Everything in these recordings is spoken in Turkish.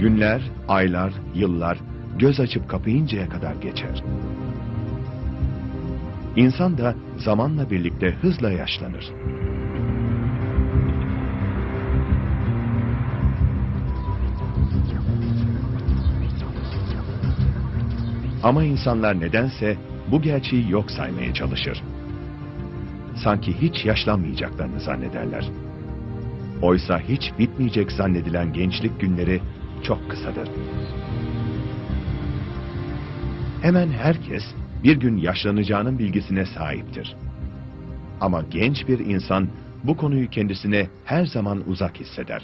Günler, aylar, yıllar göz açıp kapayıncaya kadar geçer. İnsan da zamanla birlikte hızla yaşlanır. Ama insanlar nedense bu gerçeği yok saymaya çalışır. Sanki hiç yaşlanmayacaklarını zannederler. Oysa hiç bitmeyecek zannedilen gençlik günleri çok kısadır. Hemen herkes bir gün yaşlanacağının bilgisine sahiptir. Ama genç bir insan bu konuyu kendisine her zaman uzak hisseder.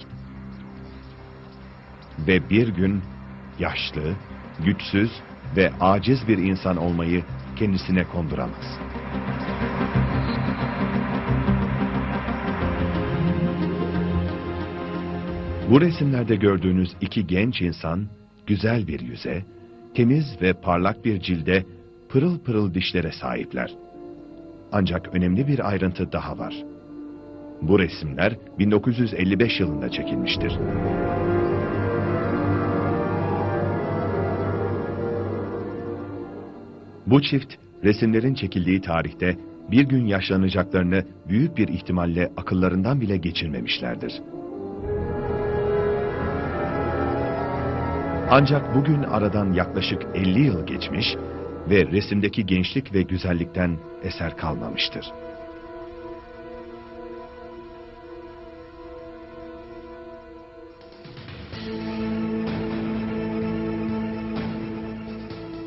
Ve bir gün yaşlı, güçsüz ve aciz bir insan olmayı kendisine konduramaz. Bu resimlerde gördüğünüz iki genç insan, güzel bir yüze, temiz ve parlak bir cilde, pırıl pırıl dişlere sahipler. Ancak önemli bir ayrıntı daha var. Bu resimler 1955 yılında çekilmiştir. Bu çift resimlerin çekildiği tarihte bir gün yaşlanacaklarını büyük bir ihtimalle akıllarından bile geçirmemişlerdir. Ancak bugün aradan yaklaşık 50 yıl geçmiş ve resimdeki gençlik ve güzellikten eser kalmamıştır.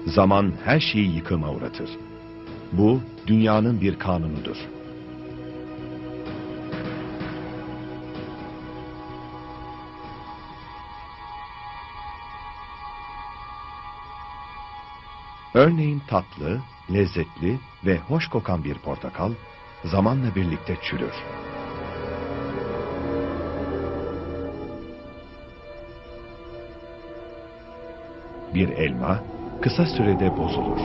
Zaman her şeyi yıkıma uğratır. Bu dünyanın bir kanunudur. Örneğin tatlı, lezzetli ve hoş kokan bir portakal zamanla birlikte çürür. Bir elma kısa sürede bozulur.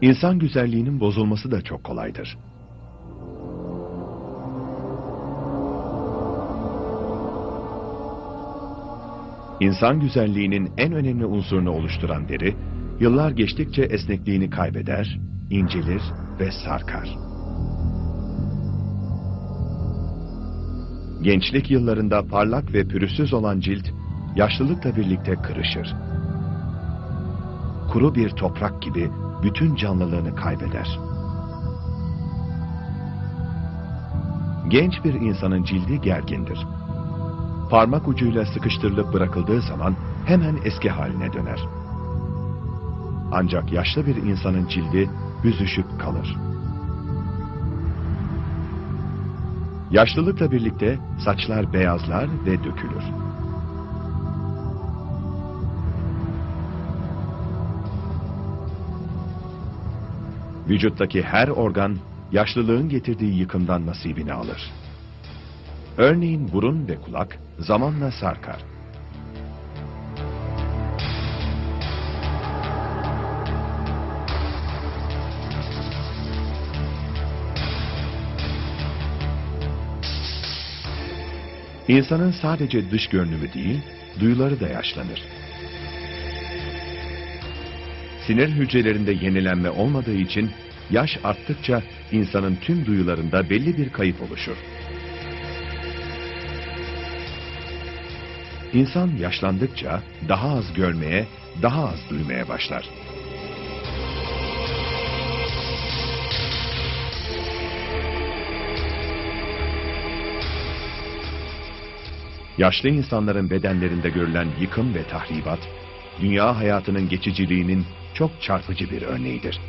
İnsan güzelliğinin bozulması da çok kolaydır. İnsan güzelliğinin en önemli unsurunu oluşturan deri, yıllar geçtikçe esnekliğini kaybeder, incelir ve sarkar. Gençlik yıllarında parlak ve pürüzsüz olan cilt, yaşlılıkla birlikte kırışır. Kuru bir toprak gibi bütün canlılığını kaybeder. Genç bir insanın cildi gergindir. Parmak ucuyla sıkıştırılıp bırakıldığı zaman hemen eski haline döner. Ancak yaşlı bir insanın cildi büzüşüp kalır. Yaşlılıkla birlikte saçlar beyazlar ve dökülür. Vücuttaki her organ yaşlılığın getirdiği yıkımdan nasibini alır. Örneğin burun ve kulak zamanla sarkar. İnsanın sadece dış görünümü değil, duyuları da yaşlanır. Sinir hücrelerinde yenilenme olmadığı için yaş arttıkça insanın tüm duyularında belli bir kayıp oluşur. İnsan yaşlandıkça daha az görmeye, daha az duymaya başlar. Yaşlı insanların bedenlerinde görülen yıkım ve tahribat, dünya hayatının geçiciliğinin çok çarpıcı bir örneğidir.